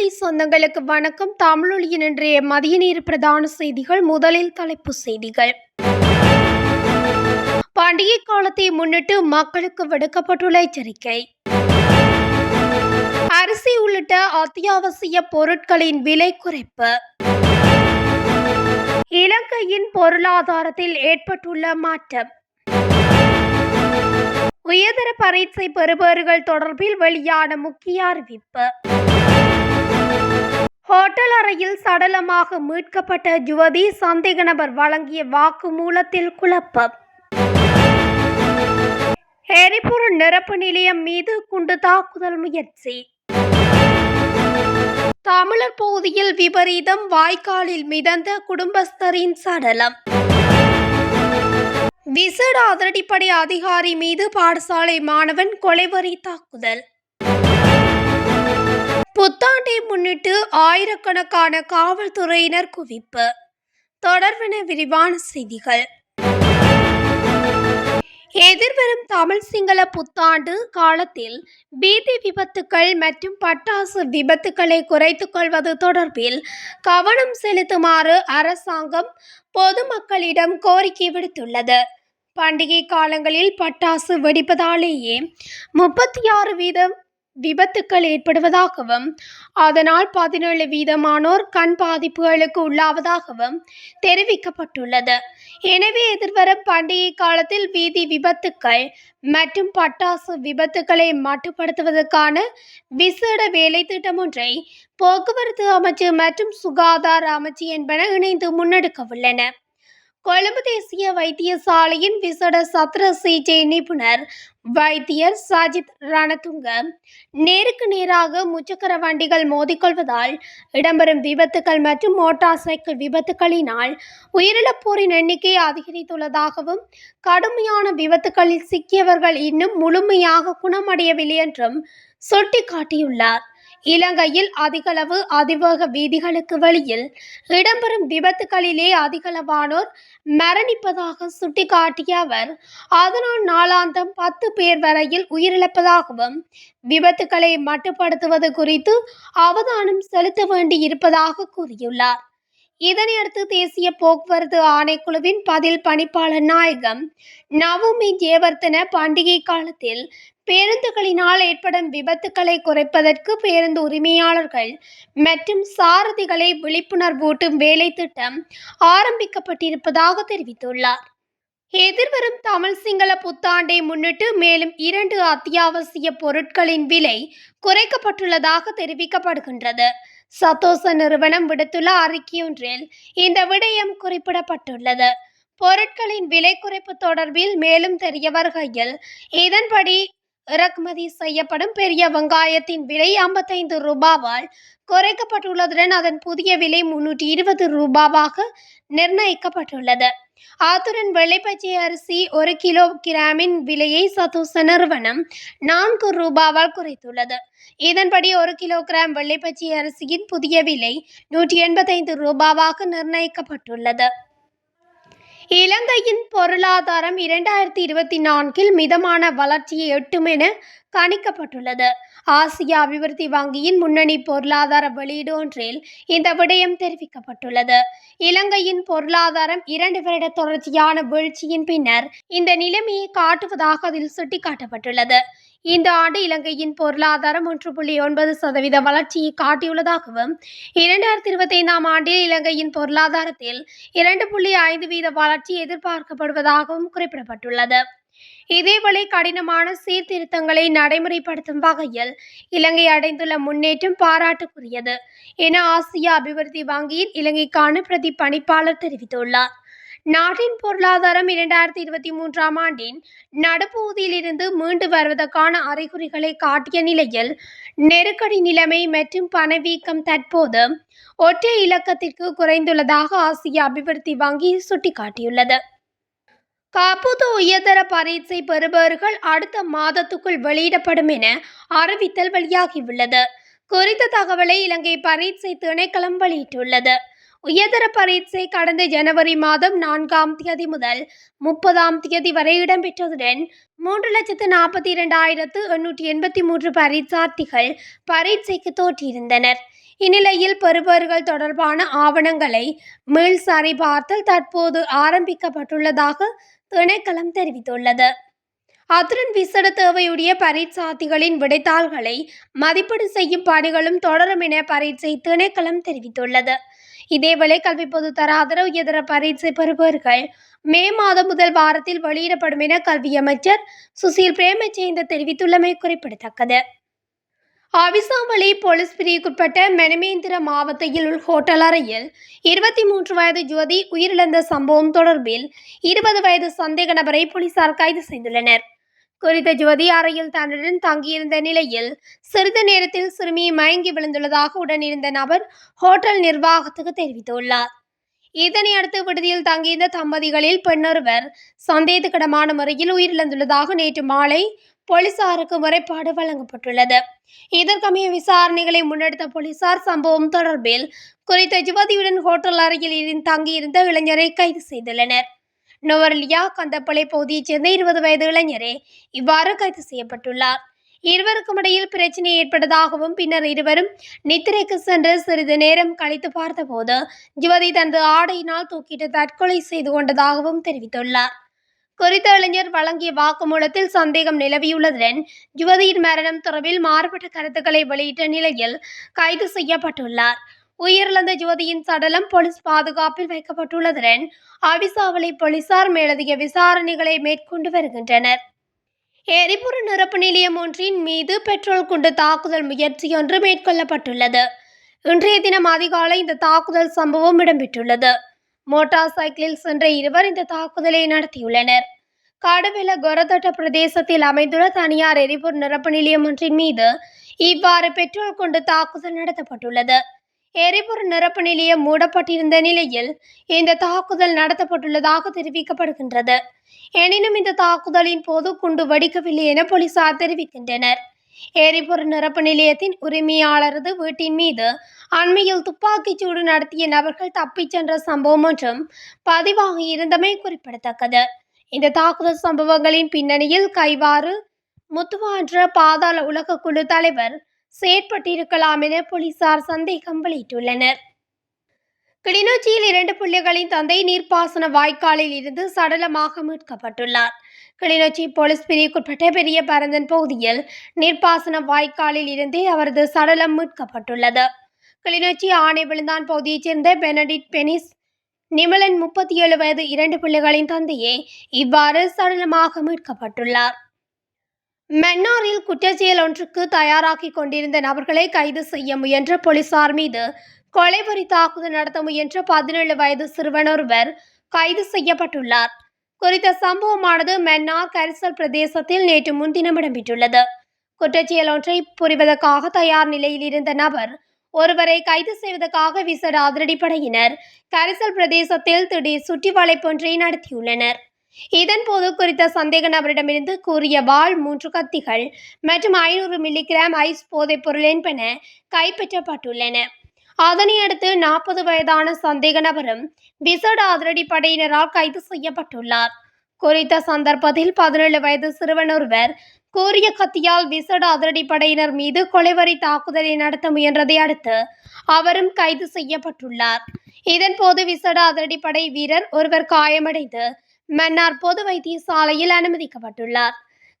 தமிழொலி சொந்தங்களுக்கு வணக்கம். தமிழொலியின் இன்றைய மதிய நேர பிரதான செய்திகள் முதலில் தலைப்பு செய்திகள். பண்டிகை காலத்தை முன்னிட்டு மக்களுக்கு விடுக்கப்பட்டுள்ள எச்சரிக்கை. அரிசி உள்ளிட்ட அத்தியாவசிய பொருட்களின் விலை குறைப்பு. இலங்கையின் பொருளாதாரத்தில் ஏற்பட்டுள்ள மாற்றம். உயர்தர பரீட்சை பெறுபவர்கள் தொடர்பில் வெளியான முக்கிய அறிவிப்பு. ஹோட்டல் அறையில் சடலமாக மீட்கப்பட்ட யுவதி சந்தேக நபர் வழங்கிய வாக்குமூலத்தில் குழப்பம். எரிபொருள் நிரப்பு நிலையம் மீது குண்டு தாக்குதல் முயற்சி. தமிழர் பகுதியில் விபரீதம் வாய்க்காலில் மிதந்த குடும்பஸ்தரின் சடலம். விசேட அதிரடிப்படை அதிகாரி மீது பாடசாலை மாணவன் கொலைவரி தாக்குதல். புத்தாண்டை முன்னிட்டு ஆயிரக்கணக்கான காவல்துறையினர் குவிப்பு. தொடர்பென விரிவான செய்திகள். எதிர்வரும் தமிழ் சிங்கள புத்தாண்டு காலத்தில் பீதி விபத்துக்கள் மற்றும் பட்டாசு விபத்துக்களை குறைத்துக் கொள்வது தொடர்பில் கவனம் செலுத்துமாறு அரசாங்கம் பொதுமக்களிடம் கோரிக்கை விடுத்துள்ளது. பண்டிகை காலங்களில் பட்டாசு வெடிப்பதாலேயே முப்பத்தி ஆறு வீதம் விபத்துக்கள் ஏற்படுவதாகவும் அதனால் பதினேழு வீதமானோர் கண் பாதிப்புகளுக்கு உள்ளாவதாகவும் தெரிவிக்கப்பட்டுள்ளது. எனவே எதிர்வரும் பண்டிகை காலத்தில் வீதி விபத்துக்கள் மற்றும் பட்டாசு விபத்துக்களை மட்டுப்படுத்துவதற்கான விசேட வேலை திட்டம் ஒன்றை போக்குவரத்து அமைச்சு மற்றும் சுகாதார அமைச்சு என்பன இணைந்து முன்னெடுக்க உள்ளன. கொழும்பு தேசிய வைத்தியசாலையின் விசேட சத்திர சிகிச்சை நிபுணர் வைத்தியர் சஜித் ரணதுங்க. நேருக்கு நேராக முச்சக்கர வண்டிகள் மோதிக்கொள்வதால் இடம்பெறும் விபத்துக்கள் மற்றும் மோட்டார் சைக்கிள் விபத்துக்களினால் உயிரிழப்போரின் எண்ணிக்கை அதிகரித்துள்ளதாகவும் கடுமையான விபத்துக்களில் சிக்கியவர்கள் இன்னும் முழுமையாக குணமடையவில்லை என்றும் சுட்டிக்காட்டியுள்ளார். இலங்கையில் அதிகளவு அதிவேக வீதிகளுக்கு வெளியில் இடம்பெறும் விபத்துகளிலே அதிகளவானோர் மரணிப்பதாக சுட்டிக்காட்டிய அவர் அதனால் நாளாந்தம் பத்து பேர் வரையில் உயிரிழப்பதாகவும் விபத்துக்களை மட்டுப்படுத்துவது குறித்து அவதானம் செலுத்த வேண்டி இருப்பதாக கூறியுள்ளார். இதனையடுத்து தேசிய போக்குவரத்து ஆணைக்குழுவின் பதில் பணிப்பாளர் நாயகம் நவமி ஜேவர்த்தன பண்டிகை காலத்தில் பேருந்துகளினால் ஏற்படும் விபத்துக்களை குறைப்பதற்கு பேருந்து உரிமையாளர்கள் மற்றும் சாரதிகளை விழிப்புணர்வூட்டும் வேலை திட்டம் ஆரம்பிக்கப்பட்டிருப்பதாக தெரிவித்துள்ளார். எதிர்வரும் தமிழ் சிங்கள புத்தாண்டை முன்னிட்டு மேலும் இரண்டு அத்தியாவசிய பொருட்களின் விலை குறைக்கப்பட்டுள்ளதாக தெரிவிக்கப்படுகின்றது. சதோச நிறுவனம் விடுத்துள்ள அறிக்கையொன்றில் இந்த விடயம் குறிப்பிடப்பட்டுள்ளது. பொருட்களின் விலை குறைப்பு தொடர்பில் மேலும் தெரிய வருகையில் இதன்படி இறக்குமதி செய்யப்படும் பெரிய வெங்காயத்தின் விலை ஐம்பத்தைந்து ரூபாவால் குறைக்கப்பட்டுள்ளதுடன் அதன் புதிய விலை முன்னூற்றி இருபது ரூபாவாக நிர்ணயிக்கப்பட்டுள்ளது. ஆத்துடன் வெள்ளைப்பச்சை அரிசி ஒரு கிலோ கிராமின் விலையை சதோச நிறுவனம் நான்கு ரூபாவால் குறைத்துள்ளது. இதன்படி ஒரு கிலோ கிராம் வெள்ளைப்பச்சை அரிசியின் புதிய விலை நூற்றி எண்பத்தைந்து ரூபாவாக நிர்ணயிக்கப்பட்டுள்ளது. இலங்கையின் பொருளாதாரம் இரண்டாயிரத்தி இருபத்தி நான்கில் மிதமான வளர்ச்சியை எட்டும் என கணிக்கப்பட்டுள்ளது. ஆசிய அபிவிருத்தி வங்கியின் முன்னணி பொருளாதார வெளியீடு ஒன்றில் இந்த விடயம் தெரிவிக்கப்பட்டுள்ளது. இலங்கையின் பொருளாதாரம் இரண்டு வருட தொடர்ச்சியான வீழ்ச்சியின் பின்னர் இந்த நிலைமையை காட்டுவதாக அதில் சுட்டிக்காட்டப்பட்டுள்ளது. இந்த ஆண்டு இலங்கையின் பொருளாதாரம் ஒன்று புள்ளி ஒன்பது சதவீத வளர்ச்சியை காட்டியுள்ளதாகவும் இரண்டாயிரத்தி இருபத்தி ஐந்தாம் ஆண்டில் இலங்கையின் பொருளாதாரத்தில் இரண்டு புள்ளி ஐந்து வீத வளர்ச்சி எதிர்பார்க்கப்படுவதாகவும் குறிப்பிடப்பட்டுள்ளது. இதேவேளை கடினமான சீர்திருத்தங்களை நடைமுறைப்படுத்தும் வகையில் இலங்கை அடைந்துள்ள முன்னேற்றம் பாராட்டுக்குரியது என ஆசிய அபிவிருத்தி வங்கியின் இலங்கைக்கான பிரதி பணிப்பாளர் தெரிவித்துள்ளார். நாட்டின் பொருளாதாரம் இரண்டாயிரத்தி இருபத்தி மூன்றாம் ஆண்டின் நடுப்பகுதியிலிருந்து மீண்டு வருவதற்கான அறிகுறிகளை காட்டிய நிலையில் நெருக்கடி நிலைமை மற்றும் பணவீக்கம் தற்போது ஒற்றை இலக்கத்திற்கு குறைந்துள்ளதாக ஆசிய அபிவிருத்தி வங்கி சுட்டிக்காட்டியுள்ளது. காப்பூத்து உயர்தர பரீட்சை பெறுபவர்கள் அடுத்த மாதத்துக்குள் வெளியிடப்படும் என அறிவித்தல் வெளியாகியுள்ளது. குறித்த தகவலை இலங்கை பரீட்சை திணைக்களம் வெளியிட்டுள்ளது. உயர்தர பரீட்சை கடந்த ஜனவரி மாதம் நான்காம் தேதி முதல் முப்பதாம் தேதி வரை இடம்பெற்றதுடன் மூன்று லட்சத்து நாற்பத்தி இரண்டாயிரத்து எண்ணூற்றி எண்பத்தி மூன்று பரீட்சார்த்திகள் பரீட்சைக்கு தோற்றியிருந்தனர் இந்நிலையில் பெறுபவர்கள் தொடர்பான ஆவணங்களை மீள் சரிபார்த்தல் தற்போது ஆரம்பிக்கப்பட்டுள்ளதாக திணைக்களம் தெரிவித்துள்ளது. அத்துடன் விசட தேவையுடைய பரீட்சார்த்திகளின் விடைத்தாள்களை மதிப்பீடு செய்யும் பணிகளும் தொடரும் என பரீட்சை திணைக்களம் தெரிவித்துள்ளது. இதேவேளை கல்வி பொதுத்தர ஆதரவு இதர பரீட்சை பெறுபவர்கள் மே மாதம் முதல் வாரத்தில் வெளியிடப்படும் என கல்வி அமைச்சர் சுசீல் பிரேமச்சேந்த தெரிவித்துள்ளமை குறிப்பிடத்தக்கது. அவிசாமலை போலீஸ் பிரிவுக்குட்பட்ட மெனமேந்திர மாவட்டத்தில் உள்ள ஹோட்டல் அறையில் இருபத்தி மூன்று வயது ஜோதி உயிரிழந்த சம்பவம் தொடர்பில் இருபது வயது சந்தேக நபரை போலீசார் கைது செய்துள்ளனர். குறித்த ஜுவதி அறையில் தன்னுடன் தங்கியிருந்த நிலையில் சிறிது நேரத்தில் சிறுமி மயங்கி விழுந்துள்ளதாக உடனிருந்த நபர் ஹோட்டல் நிர்வாகத்துக்கு தெரிவித்துள்ளார். இதனை அடுத்து விடுதியில் தங்கியிருந்த தம்பதிகளில் பெண்ணொருவர் சந்தேகத்துக்கிடமான முறையில் உயிரிழந்துள்ளதாக நேற்று மாலை போலீசாருக்கு முறைப்பாடு வழங்கப்பட்டுள்ளது. இதற்கமைய விசாரணைகளை முன்னெடுத்த போலீசார் சம்பவம் தொடர்பில் குறித்த யுவதியுடன் ஹோட்டல் அறையில் தங்கியிருந்த இளைஞரை கைது செய்துள்ளனர். நொவர்லியா கந்தப்பளை பகுதியைச் சேர்ந்த இருபது வயது இளைஞரே இவ்வாறு கைது செய்யப்பட்டுள்ளார். இருவருக்கும் இடையில் பிரச்சனை ஏற்பட்டதாகவும் பின்னர் இருவரும் நித்திரைக்கு சென்று சிறிது நேரம் கழித்து பார்த்தபோது யுவதி தனது ஆடையினால் தூக்கிட்டு தற்கொலை செய்து கொண்டதாகவும் தெரிவித்துள்ளார். குறித்த இளைஞர் வழங்கிய வாக்குமூலத்தில் சந்தேகம் நிலவியுள்ளதுடன் யுவதியின் மரணம் தொடர்பில் மாறுபட்ட கருத்துக்களை வெளியிட்ட நிலையில் கைது செய்யப்பட்டுள்ளார். உயிரிழந்த யுவதியின் சடலம் போலீஸ் பாதுகாப்பில் வைக்கப்பட்டுள்ளதுடன் அவிசாவளி போலீசார் மேலதிக விசாரணைகளை மேற்கொண்டு வருகின்றனர். எரிபொருள் நிரப்பு நிலையம் ஒன்றின் மீது பெட்ரோல் குண்டு தாக்குதல் முயற்சி ஒன்று மேற்கொள்ளப்பட்டுள்ளது. இன்றைய தினம் அதிகாலை இந்த தாக்குதல் சம்பவம் இடம்பெற்றுள்ளது. மோட்டார் சைக்கிளில் சென்ற இருவர் இந்த தாக்குதலை நடத்தியுள்ளனர். காடுவெல கொரதட்ட பிரதேசத்தில் அமைந்துள்ள தனியார் எரிபொருள் நிரப்பு நிலையம் ஒன்றின் மீது இவ்வாறு பெட்ரோல் கொண்டு தாக்குதல் நடத்தப்பட்டுள்ளது. எரிபொருள் நிரப்பு நிலையம் மூடப்பட்டிருந்த நிலையில் இந்த தாக்குதல் நடத்தப்பட்டுள்ளதாக தெரிவிக்கப்படுகின்றது. எனினும் இந்த தாக்குதலின் போது குண்டு வெடிக்கவில்லை என போலீசார் தெரிவிக்கின்றனர். எரிபொருள் நிரப்பு நிலையத்தின் உரிமையாளரது வீட்டின் மீது அண்மையில் துப்பாக்கிச் சூடு நடத்திய நபர்கள் தப்பிச் சென்ற சம்பவம் ஒன்றும் பதிவாகி இருந்தமை குறிப்பிடத்தக்கது. இந்த தாக்குதல் சம்பவங்களின் பின்னணியில் கைவாறு முத்துவான்ற பாதாள உலக குழு தலைவர் செயற்பட்டிருக்கலாம் என போலீசார் சந்தேகம் வெளியிட்டுள்ளனர். கிளிநொச்சியில் இரண்டு புள்ளிகளின் தந்தை நீர்ப்பாசன வாய்க்காலில் இருந்து சடலமாக மீட்கப்பட்டுள்ளார். கிளிநொச்சி போலீஸ் பிரிவுக்குட்பட்ட பெரிய பரந்தன் பகுதியில் நீர்ப்பாசன வாய்க்காலில் இருந்தே அவரது சடலம் மீட்கப்பட்டுள்ளது. கிளிநொச்சி ஆணை விழுந்தான் பகுதியைச் சேர்ந்த பெனடிட் பெனிஸ் நிமலன் முப்பத்தி ஏழு வயது இரண்டு பிள்ளைகளின் தந்தையே இவ்வாறு சடலமாக மீட்கப்பட்டுள்ளார். மென்னாரில் குற்றச்செயல் ஒன்றுக்கு தயாராகி கொண்டிருந்த நபர்களை கைது செய்ய முயன்ற போலீசார் மீது கொலைவரி தாக்குதல் நடத்த முயன்ற பதினேழு வயது சிறுவன் ஒருவர் கைது செய்யப்பட்டுள்ளார். குறித்த சம்பவமானது மென்னார் கரிசல் பிரதேசத்தில் நேற்று முன்தினம் இடம்பெற்றுள்ளது. குற்றச்செயல் ஒன்றை புரிவதற்காக தயார் நிலையில் இருந்த நபர் ஒருவரை கைது செய்வதற்காக விசேட அதிரடிப்படையினர் கரிசல் பிரதேசத்தில் திடீர் சுற்றி வளைப்பொன்றை நடத்தியுள்ளனர். இதன்போது குறித்த சந்தேக நபரிடமிருந்து கூறிய வாள் மூன்று கத்திகள் மற்றும் ஐநூறு மில்லிகிராம் ஐஸ் போதைப் பொருள் என்பன கைப்பற்றப்பட்டுள்ளன. அதனை அடுத்து நாற்பது வயதான சந்தேக நபரும் விசேட அதிரடி படையினரால் கைது செய்யப்பட்டுள்ளார். குறித்த சந்தர்ப்பத்தில் பதினேழு வயது சிறுவன் ஒருவர் கூறிய கத்தியால் விசேட அதிரடி படையினர் மீது கொலைவரி தாக்குதலை நடத்த முயன்றதை அடுத்து அவரும் கைது செய்யப்பட்டுள்ளார். இதன்போது விசேட அதிரடிப்படை வீரர் ஒருவர் காயமடைந்து மன்னார் பொது வைத்தியசாலையில் அனுமதிக்கப்பட்டுள்ளார்.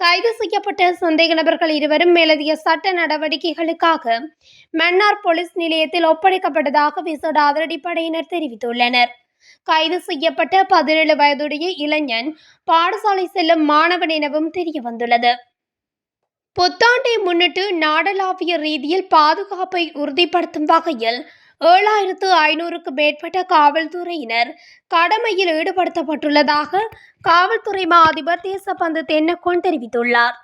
கைது செய்யப்பட்ட சந்தேக நபர்கள் இருவரும் மேலதிக சட்ட நடவடிக்கைகளுக்காக மன்னார் போலீஸ் நிலையத்தில் ஒப்படைக்கப்பட்டதாக விசேட அதிரடிப்படையினர் தெரிவித்துள்ளனர். கைது செய்யப்பட்ட பதினேழு வயதுடைய இளைஞன் பாடசாலை செல்லும் மாணவன் எனவும் தெரிய வந்துள்ளது புத்தாண்டை முன்னிட்டு நாடளாவிய ரீதியில் பாதுகாப்பை உறுதிப்படுத்தும் வகையில் ஏழாயிரத்து ஐநூறுக்கு மேற்பட்ட காவல்துறையினர் கடமையில் ஈடுபடுத்தப்பட்டுள்ளதாக காவல்துறை மா அதிபர் தேசபந்து தென்னக்கோன் தெரிவித்துள்ளார்.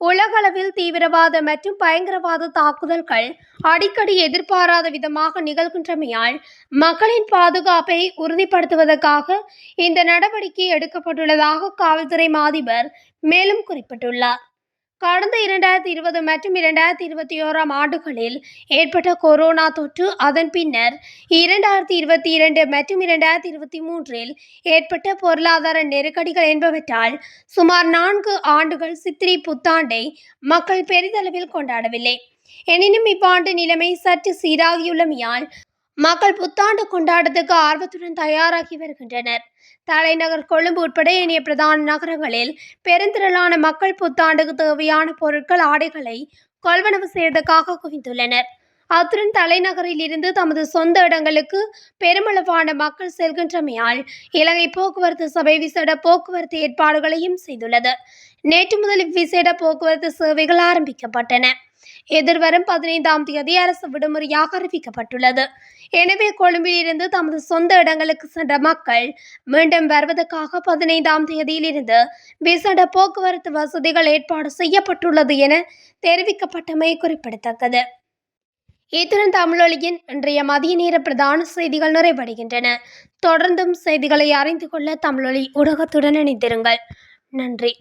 உலகளவில் தீவிரவாத மற்றும் பயங்கரவாத தாக்குதல்கள் அடிக்கடி எதிர்பாராத விதமாக நிகழ்கின்றமையால் மக்களின் பாதுகாப்பை உறுதிப்படுத்துவதற்காக இந்த நடவடிக்கை எடுக்கப்பட்டுள்ளதாக காவல்துறை மாதிபர் மேலும் குறிப்பிட்டுள்ளார். கடந்த இரண்டாயிரத்தி இருபது மற்றும் இரண்டாயிரத்தி இருபத்தி ஓராம் ஆண்டுகளில் ஏற்பட்ட கொரோனா தொற்று அதன் பின்னர் இரண்டாயிரத்தி இருபத்தி இரண்டு மற்றும் இரண்டாயிரத்தி இருபத்தி மூன்றில் ஏற்பட்ட பொருளாதார நெருக்கடிகள் என்பவற்றால் சுமார் நான்கு ஆண்டுகள் சித்திரை புத்தாண்டை மக்கள் பெரிதளவில் கொண்டாடவில்லை. எனினும் இவ்வாண்டு நிலைமை சற்று சீராகியுள்ளமையால் மக்கள் புத்தாண்டு கொண்டாட்டத்துக்கு ஆர்வத்துடன் தயாராகி வருகின்றனர். தலைநகர் கொழும்பு உட்பட இனிய பிரதான நகரங்களில் பெருந்திரளான மக்கள் புத்தாண்டுக்கு தேவையான பொருட்கள் ஆடைகளை கொள்வனவு செய்வதற்காக குவிந்துள்ளனர். அத்துடன் தலைநகரில் இருந்து தமது சொந்த இடங்களுக்கு பெருமளவான மக்கள் செல்கின்றமையால் இலங்கை போக்குவரத்து சபை விசேட போக்குவரத்து ஏற்பாடுகளையும் செய்துள்ளது. நேற்று முதல் விசேட போக்குவரத்து சேவைகள் ஆரம்பிக்கப்பட்டன. எதிர்வரும் பதினைந்தாம் தேதி அரசு விடுமுறையாக அறிவிக்கப்பட்டுள்ளது. எனவே கொழும்பில் இருந்து தமது சொந்த இடங்களுக்கு சென்ற மக்கள் மீண்டும் வருவதற்காக பதினைந்தாம் தேதியிலிருந்து விசேட போக்குவரத்து வசதிகள் ஏற்பாடு செய்யப்பட்டுள்ளது என தெரிவிக்கப்பட்டமை குறிப்பிடத்தக்கது. இத்துடன் தமிழொலியின் இன்றைய மதிய நேர பிரதான செய்திகள் நிறைவடைகின்றன. தொடர்ந்தும் செய்திகளை அறிந்து கொள்ள தமிழொலி ஊடகத்துடன் இணைந்திருங்கள். நன்றி.